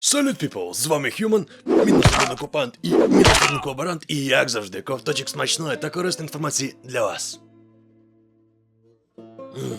Салют, people! З вами Human, мінусний окупант і мінусний колаборант, і як завжди, ковточок смачної та корисної інформації для вас. М.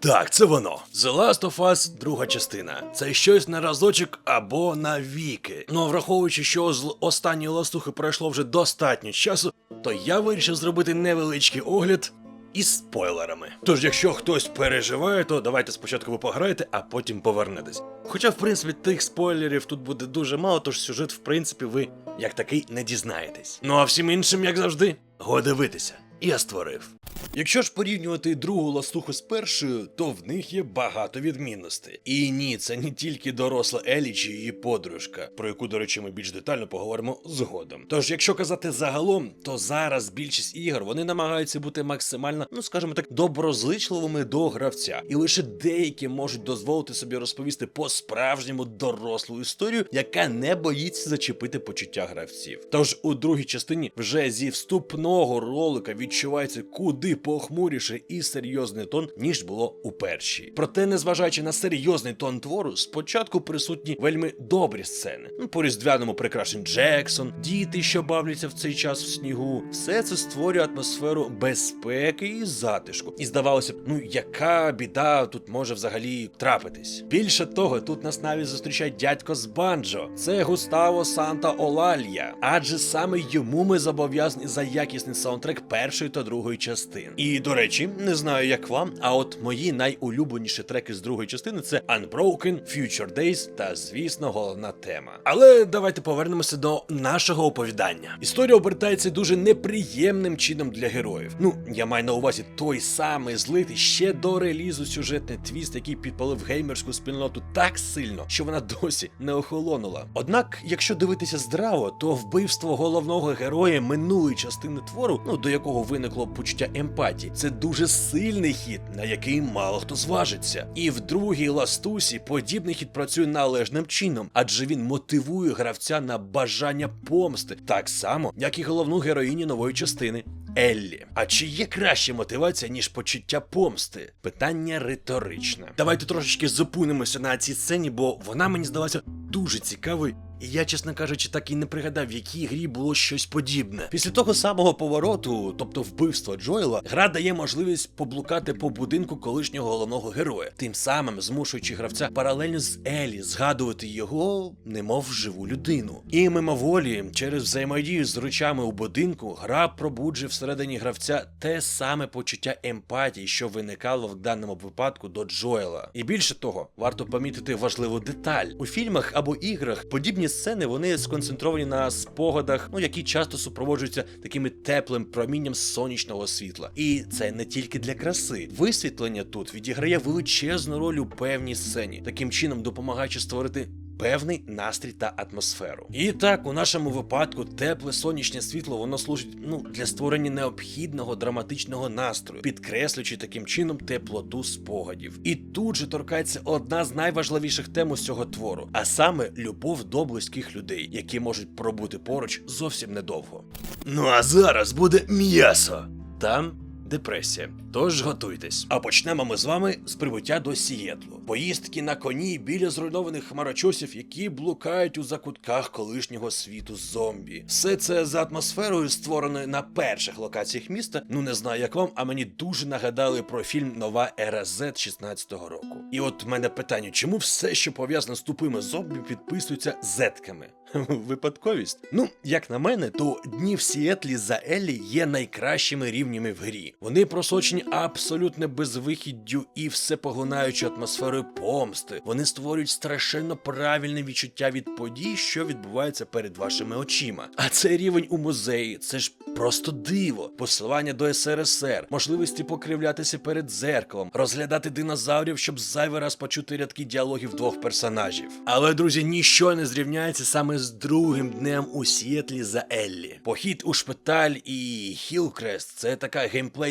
Так, це воно. The Last of Us, друга частина. Це щось на разочок або на віки. Ну враховуючи, що з останньої ластухи пройшло вже достатньо часу, то я вирішив зробити невеличкий огляд із спойлерами. Тож, якщо хтось переживає, то давайте спочатку ви пограєте, а потім повернетесь. Хоча, в принципі, тих спойлерів тут буде дуже мало, тож сюжет, в принципі, ви як такий не дізнаєтесь. Ну а всім іншим, як завжди, го дивитися. Я створив. Якщо ж порівнювати другу ластуху з першою, то в них є багато відмінностей. І ні, це не тільки доросла Елі чи її подружка, про яку, до речі, ми більш детально поговоримо згодом. Тож, якщо казати загалом, то зараз більшість ігор вони намагаються бути максимально, ну скажімо так, доброзичливими до гравця, і лише деякі можуть дозволити собі розповісти по-справжньому дорослу історію, яка не боїться зачепити почуття гравців. Тож у другій частині вже зі вступного ролика відчувається куди похмуріше і серйозний тон, ніж було у першій. Проте, незважаючи на серйозний тон твору, спочатку присутні вельми добрі сцени. Ну, по різдвяному прикрашен Джексон, діти, що бавляться в цей час в снігу. Все це створює атмосферу безпеки і затишку. І здавалося б, ну яка біда тут може взагалі трапитись. Більше того, тут нас навіть зустрічає дядько з банджо. Це Густаво Санта Олалья. Адже саме йому ми зобов'язані за якісний саундтрек першої та другої частин. І до речі, не знаю як вам, а от мої найулюбленіші треки з другої частини це Unbroken, Future Days та, звісно, головна тема. Але давайте повернемося до нашого оповідання. Історія обертається дуже неприємним чином для героїв. Ну, я маю на увазі той самий злитий ще до релізу сюжетний твіст, який підпалив геймерську спільноту так сильно, що вона досі не охолонула. Однак, якщо дивитися здраво, то вбивство головного героя минулої частини твору, ну до якого виникло почуття емпатії, це дуже сильний хід, на який мало хто зважиться. І в другій ластусі подібний хід працює належним чином, адже він мотивує гравця на бажання помсти, так само, як і головну героїню нової частини. Еллі. А чи є краща мотивація, ніж почуття помсти? Питання риторичне. Давайте трошечки зупинимося на цій сцені, бо вона мені здалася дуже цікавою. І я, чесно кажучи, так і не пригадав, в якій грі було щось подібне. Після того самого повороту, тобто вбивства Джоела, гра дає можливість поблукати по будинку колишнього головного героя, тим самим змушуючи гравця паралельно з Елі згадувати його, немов живу людину. І мимоволі, через взаємодію з речами у будинку, гра пробуджує всередині гравця те саме почуття емпатії, що виникало в даному випадку до Джоела. І більше того, варто помітити важливу деталь у фільмах або іграх. Подібні сцени вони сконцентровані на спогадах, ну які часто супроводжуються такими теплим промінням сонячного світла. І це не тільки для краси. Висвітлення тут відіграє величезну роль у певній сцені, таким чином допомагаючи створити. Певний настрій та атмосферу. І так, у нашому випадку тепле сонячне світло воно служить ну для створення необхідного драматичного настрою, підкреслюючи таким чином теплоту спогадів. І тут же торкається одна з найважливіших тем усього твору, а саме любов до близьких людей, які можуть пробути поруч зовсім недовго. Ну а зараз буде м'ясо. Там депресія. Тож готуйтесь. А почнемо ми з вами з прибуття до Сієтлу. Поїздки на коні біля зруйнованих хмарочосів, які блукають у закутках колишнього світу зомбі. Все це за атмосферою, створеною на перших локаціях міста. Ну не знаю як вам, а мені дуже нагадали про фільм Нова ера Z 16-го року. І от в мене питання: чому все, що пов'язане з тупими зомбі, підписується зетками? Випадковість. Ну, як на мене, то дні в Сіетлі за Еллі є найкращими рівнями в грі. Вони просочені абсолютно безвихіддю і всепоглинаючою атмосферою помсти. Вони створюють страшенно правильне відчуття від подій, що відбуваються перед вашими очима. А цей рівень у музеї це ж просто диво. Посилання до СРСР, можливості покривлятися перед дзеркалом, розглядати динозаврів, щоб зайвий раз почути рядки діалогів двох персонажів. Але, друзі, ніщо не зрівняється саме з другим днем у Сіетлі за Еллі. Похід у шпиталь і Хілкрест це така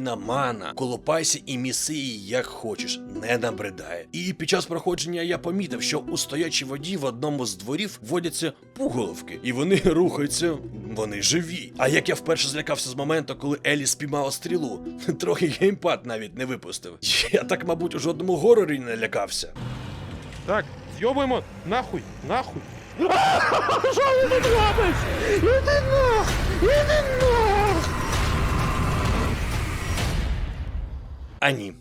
геймплейна мана. Колупайся і міси її як хочеш, не набридає. І під час проходження я помітив, що у стоячій воді в одному з дворів водяться пуголовки, і вони рухаються, вони живі. А як я вперше злякався з моменту, коли Елі спіймала стрілу, трохи геймпад навіть не випустив. Я так, мабуть, у жодному горорі не лякався. Так, Йобуємо, нахуй, нахуй. Що ти тут робиш? Іди нах! Іди нах! А ні.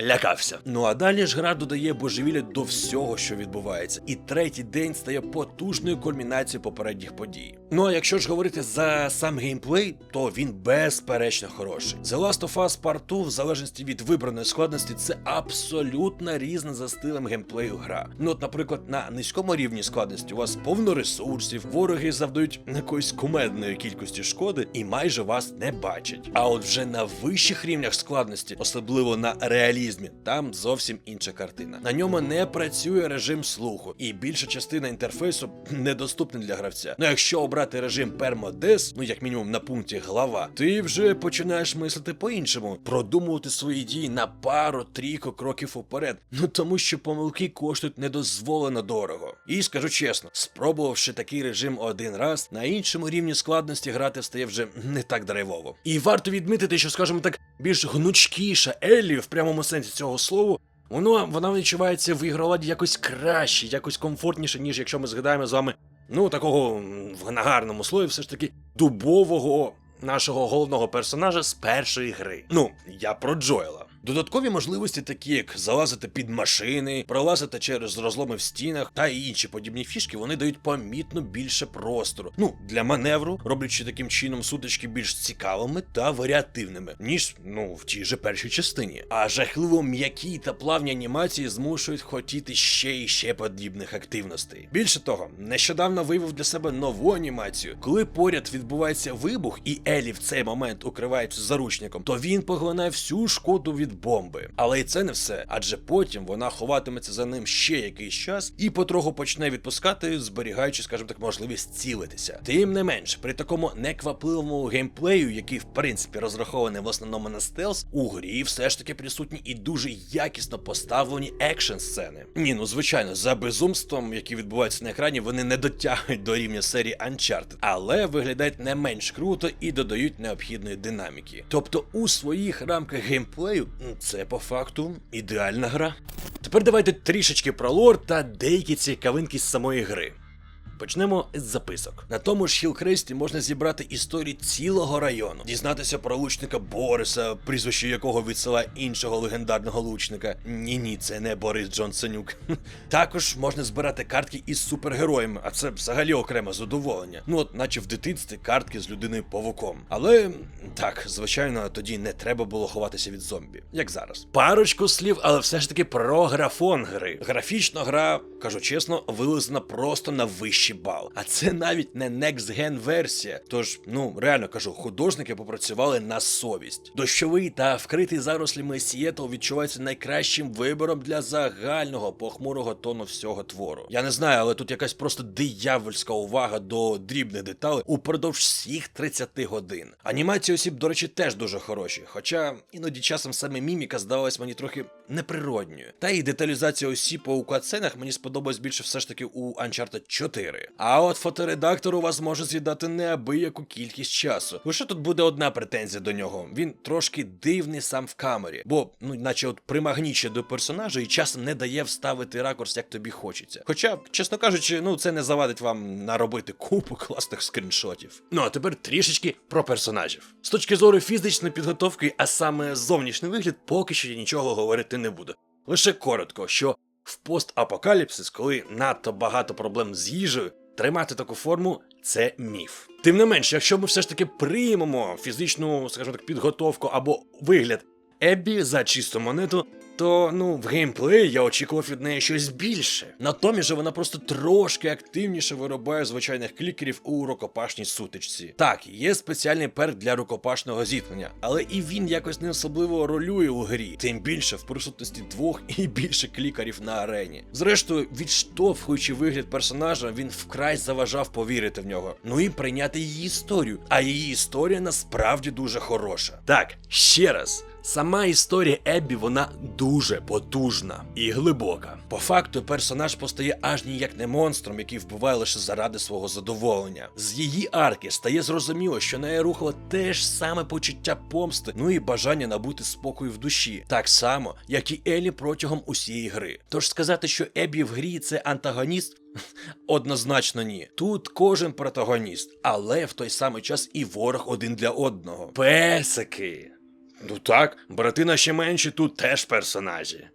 Лякався. Ну а далі ж гра додає божевілля до всього, що відбувається, і третій день стає потужною кульмінацією попередніх подій. Ну а якщо ж говорити за сам геймплей, то він безперечно хороший. The Last of Us Part 2, в залежності від вибраної складності, це абсолютно різна за стилем геймплею гра. Ну от, наприклад, на низькому рівні складності у вас повно ресурсів, вороги завдають якоїсь кумедної кількості шкоди і майже вас не бачать. А от вже на вищих рівнях складності, особливо на реалізмі, там зовсім інша картина. На ньому не працює режим слуху, і більша частина інтерфейсу недоступна для гравця. Ну якщо обрати режим пермодес, ну як мінімум на пункті глава, ти вже починаєш мислити по-іншому, продумувати свої дії на пару трійко кроків уперед. Ну тому що помилки коштують недозволено дорого. І скажу чесно, спробувавши такий режим один раз, на іншому рівні складності грати стає вже не так драйвово. І варто відмітити, що, скажімо так, більш гнучкіша Еллі в прямому сенсі цього слова. Воно вона відчувається в ігроладі якось краще, якось комфортніше, ніж якщо ми згадаємо з вами, ну такого в нагарному слові, все ж таки дубового нашого головного персонажа з першої гри. Ну, я про Джоела. Додаткові можливості, такі як залазити під машини, пролазити через розломи в стінах та інші подібні фішки, вони дають помітно більше простору. Ну, для маневру, роблячи таким чином сутички більш цікавими та варіативними, ніж ну в тій же першій частині. А жахливо м'які та плавні анімації змушують хотіти ще і ще подібних активностей. Більше того, нещодавно виявив для себе нову анімацію. Коли поряд відбувається вибух, і Елі в цей момент укривається заручником, то він поглинає всю шкоду від бомби. Але і це не все, адже потім вона ховатиметься за ним ще якийсь час і потроху почне відпускати, зберігаючи, скажімо так, можливість цілитися. Тим не менш, при такому неквапливому геймплею, який в принципі розрахований в основному на стелс, у грі все ж таки присутні і дуже якісно поставлені екшн сцени. Ні, ну звичайно, за безумством, які відбуваються на екрані, вони не дотягують до рівня серії Uncharted, але виглядають не менш круто і додають необхідної динаміки. Тобто у своїх рамках геймплею це по факту ідеальна гра. Тепер давайте трішечки про лор та деякі цікавинки з самої гри. Почнемо з записок. На тому ж Хілкресті можна зібрати історії цілого району, дізнатися про лучника Бориса, прізвище якого відсилає іншого легендарного лучника. Ні, ні, це не Борис Джонсонюк. Також можна збирати картки із супергероями, а це взагалі окреме задоволення. Ну от, наче в дитинстві картки з людиною павуком. Але так, звичайно, тоді не треба було ховатися від зомбі, як зараз. Парочку слів, але все ж таки про графон гри. Графічна гра, кажу чесно, вилизана просто на вищий бал. А це навіть не Next Gen версія. Тож, ну реально кажу, художники попрацювали на совість. Дощовий та вкритий зарослями Сієтл відчувається найкращим вибором для загального похмурого тону всього твору. Я не знаю, але тут якась просто диявольська увага до дрібних деталей упродовж всіх 30 годин. Анімації осіб, до речі, теж дуже хороші, хоча іноді часом саме міміка здавалась мені трохи неприродньою. Та і деталізація осіб по укатсценах мені сподобалась більше все ж таки у Uncharted 4. А от фоторедактор у вас може з'їдати неабияку кількість часу. Лише тут буде одна претензія до нього. Він трошки дивний сам в камері, бо, ну, наче от примагніче до персонажа і часом не дає вставити ракурс, як тобі хочеться. Хоча, чесно кажучи, ну це не завадить вам наробити купу класних скріншотів. Ну а тепер трішечки про персонажів. З точки зору фізичної підготовки, а саме зовнішній вигляд, поки що я нічого говорити не буду. Лише коротко, що в постапокаліпсис, коли надто багато проблем з їжею, тримати таку форму це міф. Тим не менш, якщо ми все ж таки приймемо фізичну, скажімо так, підготовку або вигляд Еббі за чисту монету, то ну в геймплеї я очікував від неї щось більше. Натомість же вона просто трошки активніше виробляє звичайних клікерів у рукопашній сутичці. Так, є спеціальний перк для рукопашного зіткнення, але і він якось не особливо ролює у грі, тим більше в присутності двох і більше клікерів на арені. Зрештою, відштовхуючи вигляд персонажа, він вкрай заважав повірити в нього. Ну і прийняти її історію. А її історія насправді дуже хороша. Так, ще раз. Сама історія Еббі вона дуже потужна і глибока. По факту персонаж постає аж ніяк не монстром, який вбиває лише заради свого задоволення. З її арки стає зрозуміло, що нею рухало те ж саме почуття помсти, ну і бажання набути спокою в душі, так само, як і Елі протягом усієї гри. Тож сказати, що Еббі в грі це антагоніст. Однозначно ні. Тут кожен протагоніст, але в той самий час і ворог один для одного. Песики. Ну так, брати наші менші тут теж персонажі.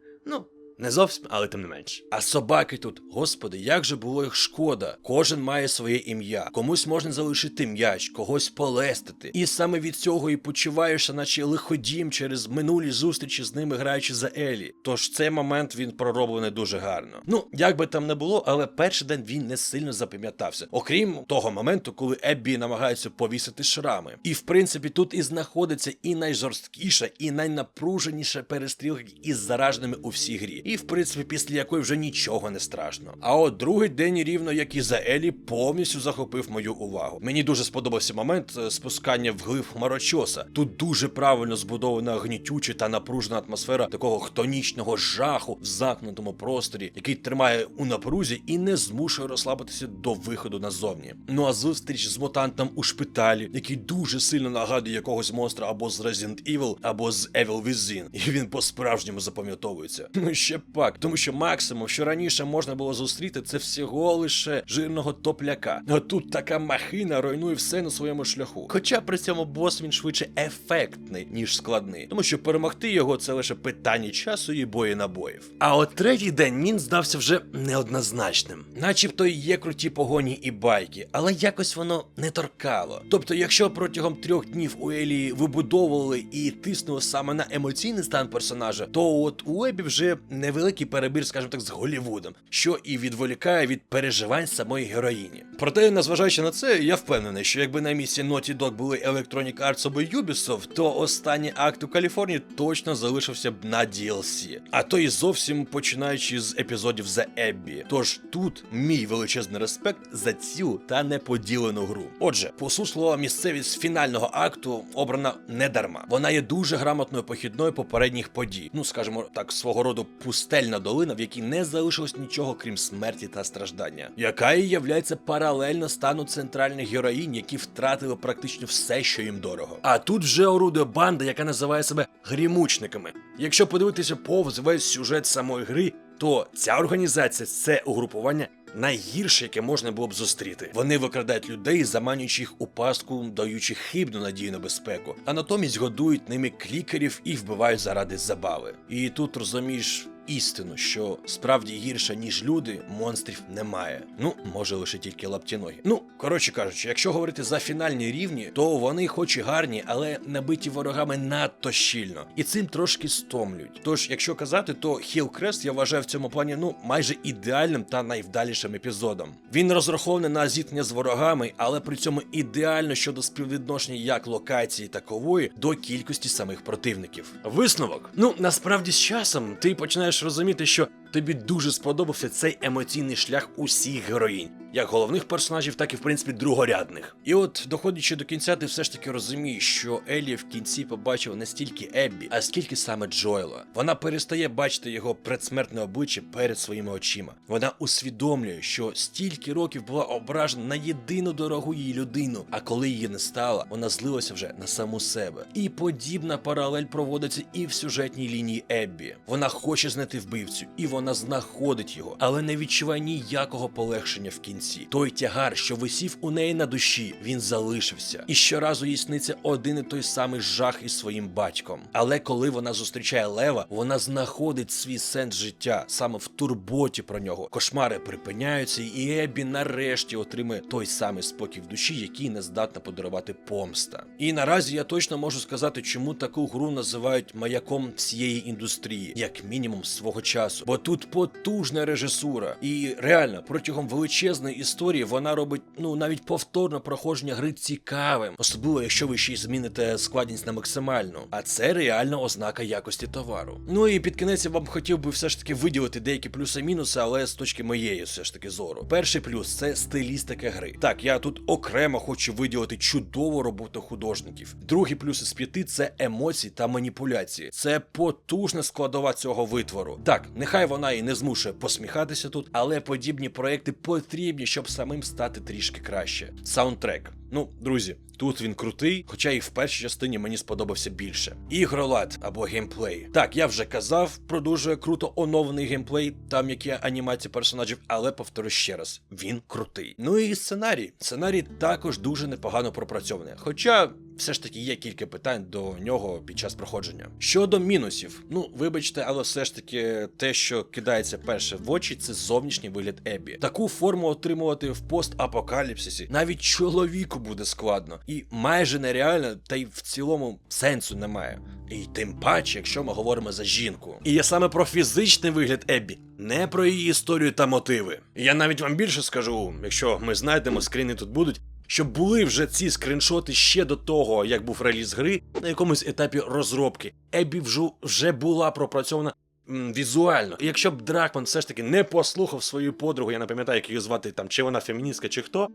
Не зовсім, але тим не менш. А собаки тут, господи, як же було їх шкода. Кожен має своє ім'я. Комусь можна залишити м'яч, когось полестити. І саме від цього і почуваєшся, наче лиходім через минулі зустрічі з ними граючи за Елі. Тож цей момент він пророблений дуже гарно. Ну, як би там не було, але перший день він не сильно запам'ятався. Окрім того моменту, коли Еббі намагається повісити шрами. І в принципі тут і знаходиться і найжорсткіша, і найнапруженіша перестрілка із зараженими у всій грі. І в принципі, після якої вже нічого не страшно. А от другий день, рівно як і за Елі, повністю захопив мою увагу. Мені дуже сподобався момент е, спускання вглиб хмарочоса. Тут дуже правильно збудована гнітюча та напружена атмосфера такого хтонічного жаху в замкнутому просторі, який тримає у напрузі і не змушує розслабитися до виходу назовні. Ну а зустріч з мутантом у шпиталі, який дуже сильно нагадує якогось монстра або з Resident Evil, або з Evil Within. І він по-справжньому запам'ятовується. Ну ще пак, тому що максимум, що раніше можна було зустріти, це всього лише жирного топляка. А тут така махина руйнує все на своєму шляху. Хоча при цьому бос він швидше ефектний, ніж складний, тому що перемогти його це лише питання часу і бої набоїв. А от третій день він здався вже неоднозначним. Начебто є круті погоні і байки, але якось воно не торкало. Тобто, якщо протягом трьох днів у Елі вибудовували і тиснули саме на емоційний стан персонажа, то от у Ебі вже невеликий перебір, скажімо так, з Голівудом, що і відволікає від переживань самої героїні. Проте, незважаючи на це, я впевнений, що якби на місці Naughty Dog були Electronic Arts або Ubisoft, то останній акт у Каліфорнії точно залишився б на DLC. А то і зовсім починаючи з епізодів за Еббі. Тож тут мій величезний респект за цю та неподілену гру. Отже, посуслова місцевість фінального акту обрана не дарма. Вона є дуже грамотною похідною попередніх подій. Ну скажімо так, свого роду пустельна долина, в якій не залишилось нічого крім смерті та страждання, яка і являється паралельно стану центральних героїнь, які втратили практично все, що їм дорого. А тут вже орудує банда, яка називає себе грімучниками. Якщо подивитися повз весь сюжет самої гри, то ця організація, це угрупування. Найгірше, яке можна було б зустріти. Вони викрадають людей, заманюючи їх у пастку, даючи хибну надію на безпеку, а натомість годують ними клікерів і вбивають заради забави. І тут розумієш. Істину, що справді гірше, ніж люди, монстрів немає. Ну, може лише тільки лаптіногі. Ну, коротше кажучи, якщо говорити за фінальні рівні, то вони хоч і гарні, але набиті ворогами надто щільно, і цим трошки стомлюють. Тож, якщо казати, то Hillcrest я вважаю в цьому плані ну майже ідеальним та найвдалішим епізодом. Він розрахований на зіткнення з ворогами, але при цьому ідеально щодо співвідношення як локації такової до кількості самих противників. Висновок. Ну насправді з часом ти починаєш розуміти, що тобі дуже сподобався цей емоційний шлях усіх героїнь, як головних персонажів, так і в принципі другорядних. І от, доходячи до кінця, ти все ж таки розумієш, що Елі в кінці побачив не стільки Еббі, а скільки саме Джоела. Вона перестає бачити його предсмертне обличчя перед своїми очима. Вона усвідомлює, що стільки років була ображена на єдину дорогу її людину, а коли її не стало, вона злилася вже на саму себе. І подібна паралель проводиться і в сюжетній лінії Еббі. Вона хоче знайти вбивцю, і вона знаходить його, але не відчуває ніякого полегшення в кінці. Той тягар, що висів у неї на душі, він залишився. І щоразу їй сниться один і той самий жах із своїм батьком. Але коли вона зустрічає Лева, вона знаходить свій сенс життя саме в турботі про нього. Кошмари припиняються, і Еббі нарешті отримує той самий спокій в душі, який не здатна подарувати помста. І наразі я точно можу сказати, чому таку гру називають маяком всієї індустрії, як мінімум свого часу. Бо тут Тут потужна режисура, і реально протягом величезної історії вона робить ну навіть повторне проходження гри цікавим, особливо якщо ви ще й зміните складність на максимальну. А це реальна ознака якості товару. Ну і під кінець я вам хотів би все ж таки виділити деякі плюси-мінуси, але з точки моєї все ж таки зору. Перший плюс це стилістика гри. Так, я тут окремо хочу виділити чудову роботу художників. Другий плюс із п'яти це емоції та маніпуляції. Це потужна складова цього витвору. Так, нехай вона і не змушує посміхатися тут, але подібні проекти потрібні, щоб самим стати трішки краще. Саундтрек. Ну, друзі, тут він крутий, хоча і в першій частині мені сподобався більше. Ігролад або геймплей. Так, я вже казав про дуже круто оновлений геймплей, там які анімації персонажів, але повторю ще раз, він крутий. Ну і сценарій. Сценарій також дуже непогано пропрацьований. Хоча. Все ж таки є кілька питань до нього під час проходження. Щодо мінусів, ну вибачте, але все ж таки те, що кидається перше в очі, це зовнішній вигляд Еббі. Таку форму отримувати в постапокаліпсисі навіть чоловіку буде складно і майже нереально, та й в цілому сенсу немає. І тим паче, якщо ми говоримо за жінку. І я саме про фізичний вигляд Еббі, не про її історію та мотиви. Я навіть вам більше скажу, якщо ми знайдемо скріни тут будуть. Щоб були вже ці скріншоти ще до того, як був реліз гри на якомусь етапі розробки. Вже, вже була пропрацьована м, візуально. І якщо б Дракман все ж таки не послухав свою подругу, я не пам'ятаю, як її звати там, чи вона феміністка, чи хто,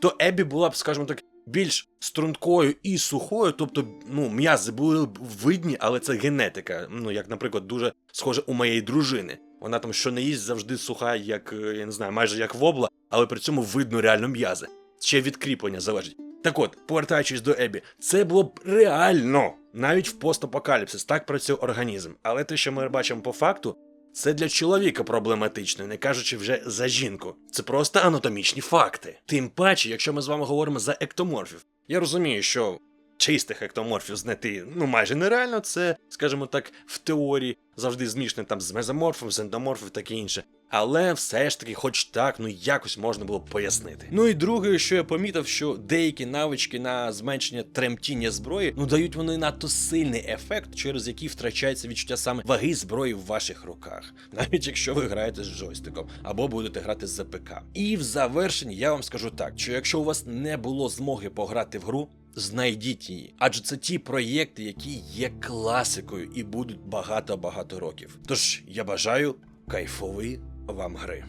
то Еббі була б, скажімо так, більш стрункою і сухою, тобто, ну, м'язи були б видні, але це генетика. Ну, як, наприклад, дуже схоже у моєї дружини. Вона там що не їсть завжди суха, як е, я не знаю, майже як вобла, але при цьому видно реально м'язи. Ще від кріплення залежить. Так от, повертаючись до Ебі, це було б реально навіть в постапокаліпсис, так працює організм. Але те, що ми бачимо по факту, це для чоловіка проблематично, не кажучи вже за жінку. Це просто анатомічні факти. Тим паче, якщо ми з вами говоримо за ектоморфів. Я розумію, що чистих ектоморфів знайти ну майже нереально, це, скажімо так, в теорії завжди змішане там з мезоморфом, з ендоморфом, таке інше. Але все ж таки, хоч так, ну якось можна було пояснити. Ну і друге, що я помітив, що деякі навички на зменшення тремтіння зброї ну дають вони надто сильний ефект, через який втрачається відчуття саме ваги зброї в ваших руках, навіть якщо ви граєте з джойстиком або будете грати з ЗПК. І в завершенні я вам скажу так: що якщо у вас не було змоги пограти в гру. Знайдіть її, адже це ті проєкти, які є класикою і будуть багато-багато років. Тож я бажаю кайфової вам гри.